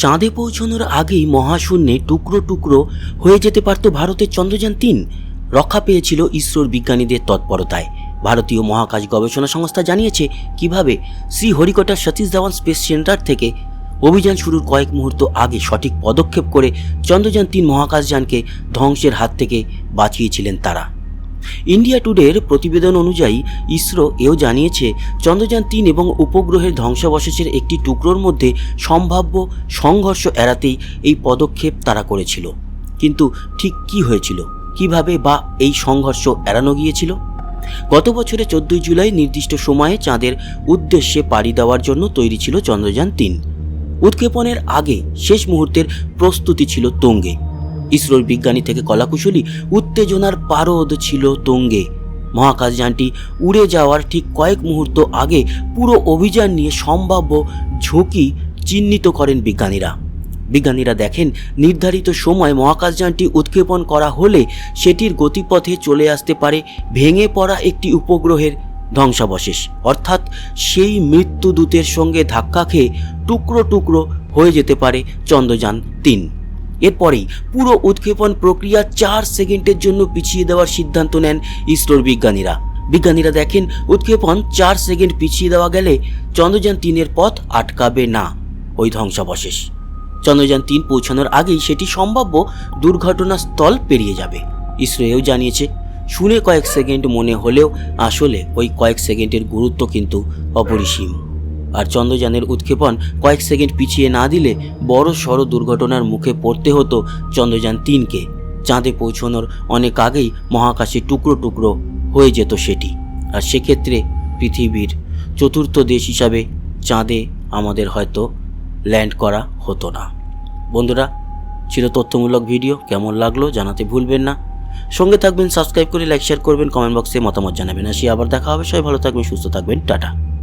চাঁদে পৌঁছানোর আগেই মহাশূন্যে টুকরো টুকরো হয়ে যেতে পারত ভারতের চন্দ্রযান তিন। রক্ষা পেয়েছিল ইসরোর বিজ্ঞানীদের তৎপরতায়। ভারতীয় মহাকাশ গবেষণা সংস্থা জানিয়েছে কীভাবে শ্রীহরিকোটার সতীশ ধাওয়ান স্পেস সেন্টার থেকে অভিযান শুরুর কয়েক মুহূর্ত আগে সঠিক পদক্ষেপ করে চন্দ্রযান তিন মহাকাশযানকে ধ্বংসের হাত থেকে বাঁচিয়েছিলেন তারা। ইন্ডিয়া টুডের প্রতিবেদন অনুযায়ী, ইসরো এও জানিয়েছে, চন্দ্রযান তিন এবং উপগ্রহের ধ্বংসাবশেষের একটি টুকরোর মধ্যে সম্ভাব্য সংঘর্ষ এড়াতেই এই পদক্ষেপ তারা করেছিল। কিন্তু ঠিক কি হয়েছিল? কীভাবে বা এই সংঘর্ষ এড়ানো গিয়েছিল? গত বছরে চোদ্দই জুলাই নির্দিষ্ট সময়ে চাঁদের উদ্দেশ্যে পাড়ি দেওয়ার জন্য তৈরি ছিল চন্দ্রযান তিন। উৎক্ষেপণের আগে শেষ মুহূর্তের প্রস্তুতি ছিল তঙ্গে। ইসরোর বিজ্ঞানী থেকে কলাকুশলী উত্তেজনার পারদ ছিল তঙ্গে। মহাকাশযানটি উড়ে যাওয়ার ঠিক কয়েক মুহূর্ত আগে পুরো অভিযান নিয়ে সম্ভাব্য ঝুঁকি চিহ্নিত করেন বিজ্ঞানীরা। বিজ্ঞানীরা দেখেন, নির্ধারিত সময় মহাকাশযানটি উৎক্ষেপণ করা হলে সেটির গতিপথে চলে আসতে পারে ভেঙে পড়া একটি উপগ্রহের ধ্বংসাবশেষ। অর্থাৎ সেই মৃত্যুদূতের সঙ্গে ধাক্কা খেয়ে টুকরো টুকরো হয়ে যেতে পারে চন্দ্রযান তিন। এরপরেই পুরো উৎক্ষেপণ প্রক্রিয়া চার সেকেন্ডের জন্য পিছিয়ে দেওয়ার সিদ্ধান্ত নেন ইসরোর বিজ্ঞানীরা। বিজ্ঞানীরা দেখেন, উৎক্ষেপণ চার সেকেন্ড পিছিয়ে দেওয়া গেলে চন্দ্রযান তিনের পথ আটকাবে না। ওই ধ্বংসাবশেষ। চন্দ্রযান তিন পৌঁছানোর আগেই সেটি সম্ভাব্য দুর্ঘটনাস্থল পেরিয়ে যাবে। ইসরো এও জানিয়েছে, শুনে কয়েক সেকেন্ড মনে হলেও আসলে ওই কয়েক সেকেন্ডের গুরুত্ব কিন্তু অপরিসীম। আর চন্দ্রযানের উৎক্ষেপণ কয়েক সেকেন্ড পিছিয়ে না দিলে বড় সড় দুর্ঘটনার মুখে পড়তে হতো চন্দ্রযান তিনকে। চাঁদে পৌঁছানোর অনেক আগেই মহাকাশে টুকরো টুকরো হয়ে যেত সেটি। আর সেক্ষেত্রে পৃথিবীর চতুর্থ দেশ হিসাবে চাঁদে আমাদের হয়তো ল্যান্ড করা হতো না। বন্ধুরা ছিল তথ্যমূলক ভিডিও কেমন লাগল জানাতে ভুলবেন না। সঙ্গে থাকবেন, সাবস্ক্রাইব করে, লাইক, শেয়ার করবেন, কমেন্ট বক্সে মতামত জানাবেন। আসি আবার দেখা হবে। সবাই ভালো থাকবেন, সুস্থ থাকবেন। টাটা।